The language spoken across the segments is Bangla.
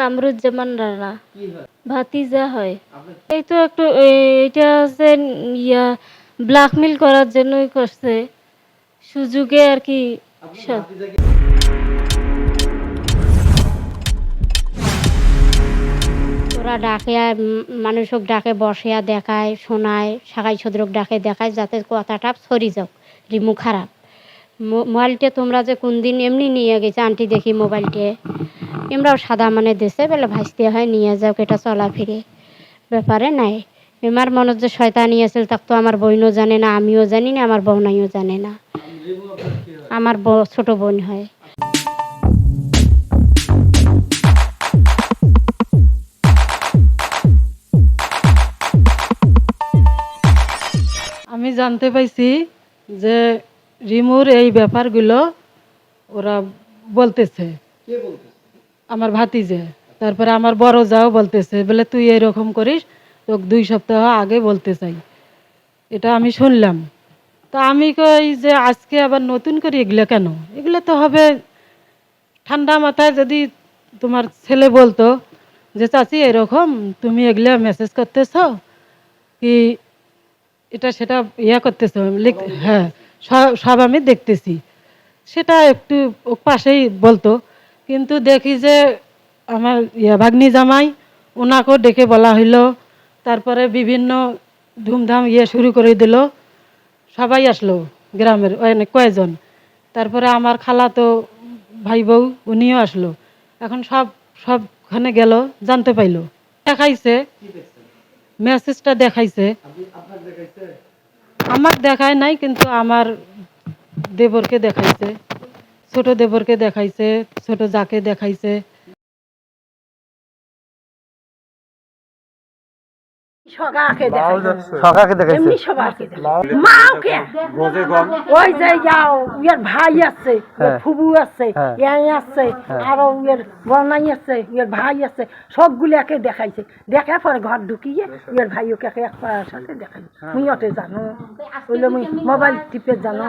কামরুজ্জামান রানা। ভাতিজা হয়। এই তো একটু এটা হচ্ছে ইয়া ব্ল্যাকমেল করার জন্যই করছে। সুযোগে আর কি সব। ওরা ডাকে মানুষক ডাকে বসিয়া দেখায় শোনায় সাগাই সদরক ডাকে দেখায় যাতে কথাটা সরি যাও রিমু খারাপ। মোবাইলটা তোমরা যে কোন দিন এমনি নিয়ে গেছে আন্টি দেখি মোবাইলটে। এমরাও সাদা মানে দেশে বলে ভাসতে হয় নিয়ে যাও এটা চলা ফিরে ব্যাপারে নাই। এমার মনত যে শয়তানি আছিল তাক তো আমার বোনও জানে না আমিও জানি না আমার বৌনাইও জানে না। আমার ব- ছোট বোন হয়। আমি জানতে পাইছি যে রিমুর এই ব্যাপারগুলো ওরা বলতেছে। কে বলতেছে? আমার ভাতিজে। তারপরে আমার বড় যাও বলতেছে, বলে, তুই এরকম করিস, তোকে দুই সপ্তাহ আগে বলতে চাই। এটা আমি শুনলাম। তো আমি কই যে, আজকে আবার নতুন করে এগুলো কেন? এগুলো তো হবে ঠান্ডা মাথায় যদি তোমার ছেলে বলতো যে, চাচি, এরকম তুমি এগুলো মেসেজ করতেছ কি এটা সেটা ইয়া করতেছ? হ্যাঁ সব- আমি দেখতেছি। সেটা একটু পাশেই বলতো। কিন্তু দেখি যে আমার ইয়া ভাগ্নি জামাই ওনাকেও ডেকে বলা হইল। তারপরে বিভিন্ন ধুমধাম ইয়ে শুরু করে দিল। সবাই আসলো গ্রামের অনেক কয়েকজন তারপরে আমার খালা তো ভাই বউ, উনিও আসলো। এখন সব, সবখানে গেল, জানতে পাইলো। দেখাইছে। মেসেজটা দেখাইছে। আমার দেখায় নাই, কিন্তু আমার দেবরকে দেখাইছে। ছোট দেবরকে দেখাইছে ছোট যাকে দেখাইছে। সকাকে দেখাইছে মাওকে ওই যে যাও ইয়ার ভাই আছে ফুবু আছে হ্যাঁ। ইয়াই আছে আরও ইয়ার বনাই আছে ইয়ার ভাই আছে সবগুলাকে দেখাইছে দেখা পরে ঘর ঢুকিয়ে ইয়ার ভাই ওকে একবার সাথে দেখাই মুই অতে জানো বললে মুই মোবাইল টিপে জানো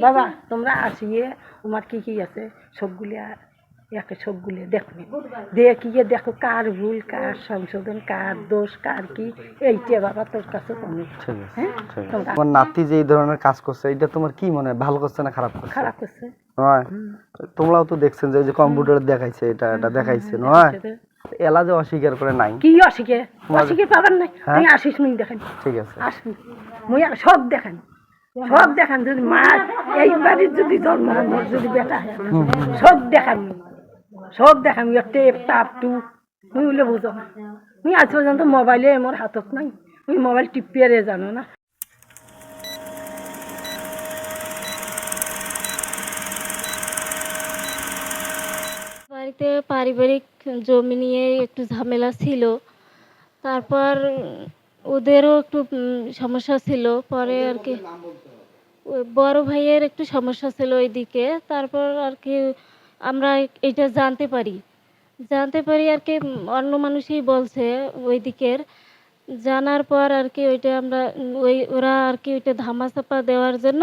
বাবা তোমরা আসিয়ে তোমার কি কি আছে সবগুলা একে সবগুলো দেখবে দেখিয়ে দেখো কার ভুল কার সংশোধন কার দোষ কার কি এইটা বাবা তোর কাছে কমে হ্যাঁ? তোমরা নাতি যে এই ধরনের কাজ করছে এটা তোমার কি মনে হয় ভালো করছে না খারাপ করছে? খারাপ করছে। নয়? তোমরাও তো দেখছেন যে কম্পিউটার দেখাইছে এটা এটা দেখাইছে নয়? এলা যে অস্বীকার করে নাই। কি অসিকে অসিকে পাবেন নাই? হ্যাঁ? তুই আসিস মুই দেখেন ঠিক আছে। আসবি। মুই সব দেখেন সব দেখান যদি মা এই বাড়ির যদি জন্ম হয়, যদি বেটা হয় সব দেখান। সব দেখান মুই টেপ টাপ টু মুই বলে বুঝো না। মুই আজ পর্যন্ত মোবাইলে মোর হাতত নাই। মুই মোবাইল টিপিয়ে রে জানো না। বাড়িতে পারিবারিক জমি নিয়ে একটু ঝামেলা ছিল। তারপর ওদেরও একটু সমস্যা ছিল। পরে আর কি বড় ভাইয়ের একটু সমস্যা ছিল ওইদিকে। তারপর আর কি আমরা এটা জানতে পারি। জানতে পারি আর কি, অন্য মানুষই বলছে ওই দিকের। জানার পর আর কি ওইটা আমরা, ওই ওরা আর কি ওইটা ধামাচাপা দেওয়ার জন্য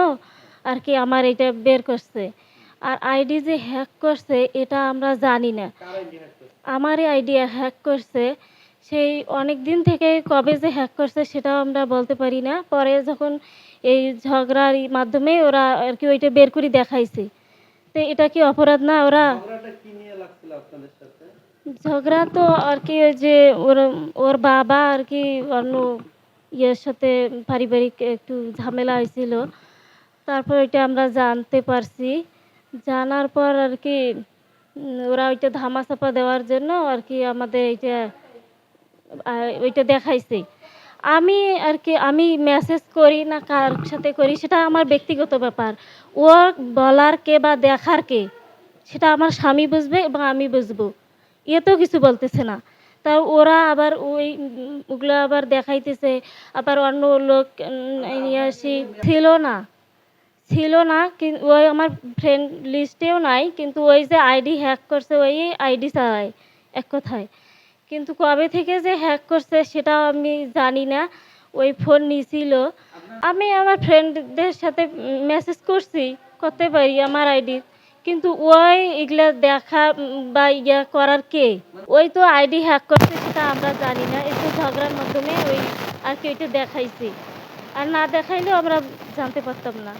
আর কি আমার এটা বের করছে। আর আইডি যে হ্যাক করছে, এটা আমরা জানি না। আমার এই আইডিয়া হ্যাক করছে। সেই অনেক দিন থেকে কবে যে হ্যাক করছে, সেটাও আমরা বলতে পারি না। পরে যখন এই ঝগড়ার মাধ্যমে ওরা আর কি ওইটা বের করে দেখাইছে। তো এটা কি অপরাধ না ওরা? ঝগড়া তো আর কি ওই যে ওর ওর বাবা আর কি অন্য ইয়ের সাথে পারিবারিক একটু ঝামেলা হয়েছিল। তারপর ওইটা আমরা জানতে পারছি। জানার পর আর কি ওরা ওইটা ধামাচাপা দেওয়ার জন্য আর কি আমাদের এইটা ওইটা দেখাইছে। আমি আর কি, আমি মেসেজ করি না কার সাথে করি, সেটা আমার ব্যক্তিগত ব্যাপার। ও বলার কে বা দেখার কে, সেটা আমার স্বামী বুঝবে এবং আমি বুঝব। এ তো কিছু বলতেছে না। তা ওরা আবার ওই ওগুলো আবার দেখাইতেছে, আবার অন্য লোক নিয়ে আসি। ছিল না ছিল না কিন্তু ওই আমার ফ্রেন্ড লিস্টেও নাই, কিন্তু ওই যে আইডি হ্যাক করছে, ওই আইডি চালায় এক কথায়। কিন্তু কবে থেকে যে হ্যাক করছে সেটাও আমি জানি না। ওই ফোন নিয়েছিল আমি আমার ফ্রেন্ডদের সাথে মেসেজ করছি, করতে পারি আমার আইডি কিন্তু ওই এগুলা দেখা বা ইয়া করার কে? ওই তো আইডি হ্যাক করছে সেটা আমরা জানি না। একটু ঝগড়ার মাধ্যমে ওই আর কি ওইটা দেখাইছে। আর না দেখাইলেও আমরা জানতে পারতাম না।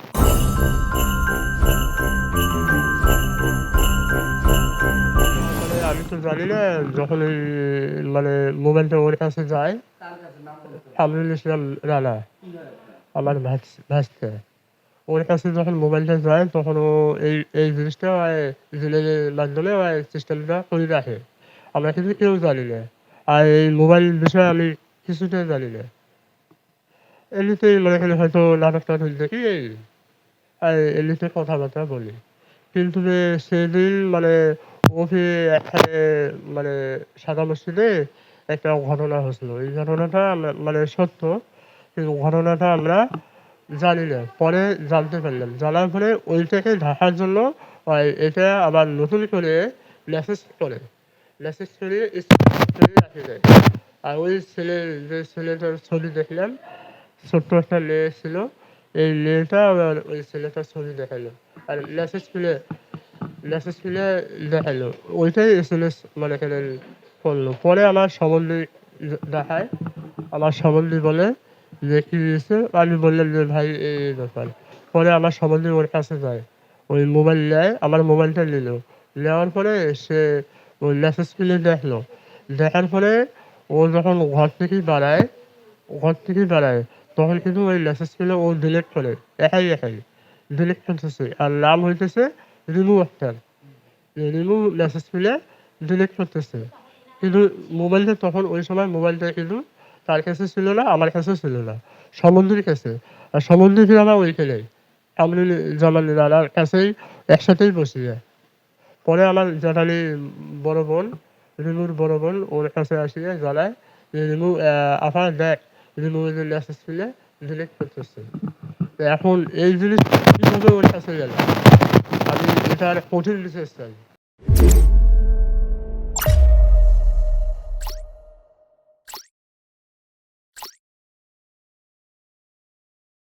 আমি তো জানি না, যখন এই মানে মোবাইলটা ওর কাছে যায় আমিরুল ইসলাম রানা আমার ভাসতে ওর কাছে যখন মোবাইলটা যায় তখন ও এই এই জিনিসটা জেলের মাধ্যমে সিস্টেমটা করে রাখে। আমরা কিন্তু কেউ জানি না। আর এই মোবাইল বিষয়ে আমি কিছুটা জানি না। এমনিতেই মনে করি হয়তো নাটকটা দেখি এই আর এমনিতে কথাবার্তা বলি। কিন্তু সেদিন মানে ওকে এখানে মানে সাদা মসজিদে একটা ঘটনা হয়েছিল। এই ঘটনাটা মানে সত্য, কিন্তু ঘটনাটা আমরা জানি না। পরে জানতে পারলাম। জানার পরে ওইটাকে ঢাকার জন্য এটা আবার নতুন করে মেসেজ করে। মেসেজ করে রাখে দেয়। আর ওই ছেলে, যে ছেলেটার ছবি দেখলাম, ছোট্ট একটা মেয়ে ছিল। এই মেয়েটা আবার ওই ছেলেটার ছবি দেখাল। আর মেসেজ খুলে খুলে দেখাল ওইটাই এস এম এস মানে এখানে করল? পরে আমার সম্বন্ধে দেখায়। আমার সম্বন্ধে বলে যে, কি হয়েছে? আমি বললাম যে, ভাই, এই ব্যাপার। পরে আমার সম্বন্ধে ওর কাছে যায়। ওই মোবাইল নেয়, আমার মোবাইলটা নিল। নেওয়ার পরে সে ওই মেসেজ খুলে দেখল। দেখার পরে ও যখন ঘর থেকে দাঁড়ায় ঘর থেকে দাঁড়ায় তখন কিন্তু ওই মেসেজ মেসেজগুলো ও ডিলিট করে। একাই একাই। ডিলিট করতেছে। আর নাম হইতেছে রিমুভ আক্তার রিমুভ মেসেজগুলো ডিলিট করতেছে কিন্তু মোবাইলটা তখন ওই সময় মোবাইলটা কিন্তু তার কাছে ছিল না, আমার কাছে ছিল না। সমুদ্রের কাছে। আর সমুদ্রের আমরা ওইখানেই আমি জামানি দাদার কাছেই একসাথেই বসি যায়। পরে আমার জানালি বড় বোন রিমুর বড় বোন, ওর কাছে আসিয়ে জানায় যে রিমু আপনার দেখ রিমু যে মেসেজ ছিল ডিলিট করতেছে? এখন এই জিনিস কীভাবে ওর কাছে আমি এটার কঠিন বিশেষ চাই।